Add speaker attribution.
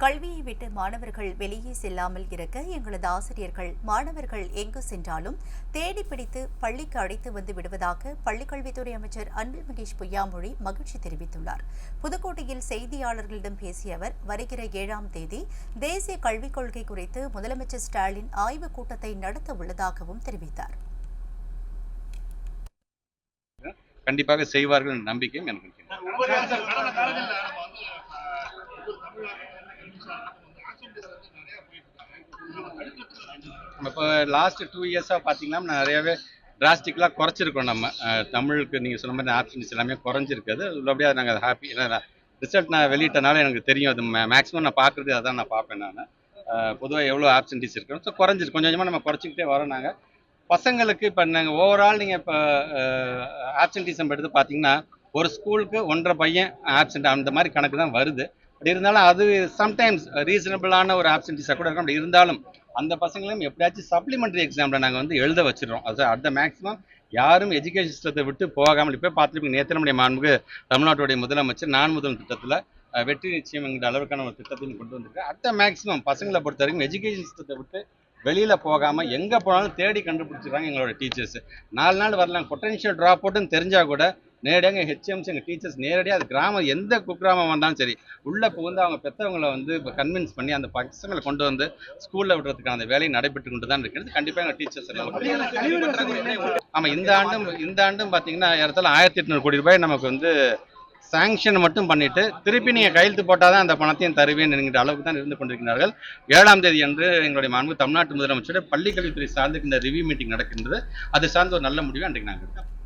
Speaker 1: கல்வியை விட்டு மாணவர்கள் வெளியே செல்லாமல் இருக்க எங்களது ஆசிரியர்கள் மாணவர்கள் எங்கு சென்றாலும் தேடி பிடித்து பள்ளிக்கு அழைத்து வந்து விடுவதாக பள்ளிக்கல்வித்துறை அமைச்சர் அன்பில் மகேஷ் பொய்யாமொழி மகிழ்ச்சி தெரிவித்துள்ளார். புதுக்கோட்டையில் செய்தியாளர்களிடம் பேசிய அவர் வருகிற ஏழாம் தேதி தேசிய கல்விக் கொள்கை குறித்து முதலமைச்சர் ஸ்டாலின் ஆய்வுக் கூட்டத்தை நடத்த உள்ளதாகவும் தெரிவித்தார்.
Speaker 2: கண்டிப்பாக செய்வார்கள் நம்பிக்கையும் எனக்கு இருக்கிறது.
Speaker 3: ஒவ்வொரு கடந்த காலங்களில் நம்ம வந்து
Speaker 2: நம்ம இப்போ லாஸ்ட் டூ இயர்ஸாக பார்த்தீங்கன்னா நான் நிறையவே டிராஸ்டிக்கலாக குறைச்சிருக்கோம் நம்ம. தமிழுக்கு நீங்கள் சொன்ன மாதிரி ஆப்ஷன்ஸ் எல்லாமே குறைஞ்சிருக்குது. உள்ளபடியாக நாங்கள் ஹாப்பி ஏன்னா ரிசல்ட் நான் வெளியிட்டனால எனக்கு தெரியும். அது மேக்ஸிமம் நான் பார்க்குறது அதான் நான் பார்ப்பேன் நான். பொதுவாக எவ்வளோ ஆப்ஷன்டிஸ் இருக்கணும் ஸோ குறைஞ்சிருக்கு. கொஞ்சம் கொஞ்சமாக நம்ம குறைச்சிக்கிட்டே வரோம் நாங்கள் பசங்களுக்கு இப்போ நாங்கள் ஓவரால் நீங்கள் இப்போ ஆப்சன்டிசம் எடுத்து பார்த்தீங்கன்னா ஒரு ஸ்கூலுக்கு ஒன்றரை பையன் ஆப்சண்ட் அந்த மாதிரி கணக்கு தான் வருது. அப்படி இருந்தாலும் அது சம்டைம்ஸ் ரீசனபிளான ஒரு ஆப்சன்டிஸாக கூட இருக்கும் அப்படி இருந்தாலும் அந்த பசங்களையும் எப்படியாச்சும் சப்ளிமெண்ட்ரி எக்ஸாமில் நாங்கள் வந்து எழுத வச்சிடறோம். அது அடுத்த மேக்ஸிமம் யாரும் எஜுகேஷன் சிஸ்டத்தை விட்டு போகாமல் இப்போ பார்த்துருப்பீங்க. நேத்திரமுடைய மாண்புக்கு தமிழ்நாட்டுடைய முதலமைச்சர் நான் முதல் திட்டத்தில் வெற்றி நிச்சயம் என்கிற அளவுக்கான ஒரு திட்டத்தையும் கொண்டு வந்திருக்கு அடுத்த மேக்ஸிமம் பசங்களை பொறுத்த வரைக்கும் எஜுகேஷன் சிஸ்டத்தை விட்டு வெளியில் போகாமல் எங்கே போனாலும் தேடி கண்டுபிடிச்சிடுறாங்க எங்களோட டீச்சர்ஸ் நாலு நாள் வரலாம். பொட்டன்ஷியல் ட்ராப் அவுட்டுன்னு தெரிஞ்சால் கூட நேரடியாக எங்கள் ஹெச்எம்ஸ் எங்கள் டீச்சர்ஸ் நேரடியாக அது கிராமம் எந்த குக்கிராமம் வந்தாலும் சரி உள்ளே புகுந்து அவங்க பெற்றவங்களை வந்து கன்வின்ஸ் பண்ணி அந்த பசங்களை கொண்டு வந்து ஸ்கூலில் விடுறதுக்கான அந்த வேலை நடைபெற்று கொண்டு தான் இருக்கிறது. கண்டிப்பாக எங்கள் டீச்சர்ஸ் எல்லாம் ஆமாம் இந்த ஆண்டும் இந்த ஆண்டும் பார்த்தீங்கன்னா இடத்துல ஆயிரத்தி எட்நூறு கோடி ரூபாய் நமக்கு வந்து சாங்ஷன் மட்டும் பண்ணிட்டு திருப்பி நீங்கள் கையெழுத்து போட்டால் தான் அந்த பணத்தையும் தருவேன் என்கிற அளவுக்கு தான் இருந்து கொண்டிருக்கிறார்கள். ஏழாம் தேதி அன்று எங்களுடைய மாண்பு தமிழ்நாட்டு முதலமைச்சர் பள்ளிக்கல்வித்துறை சார்ந்து இந்த ரிவ்யூ மீட்டிங் நடக்கின்றது. அது சார்ந்த ஒரு நல்ல முடிவை அன்றைக்கு நாங்கள்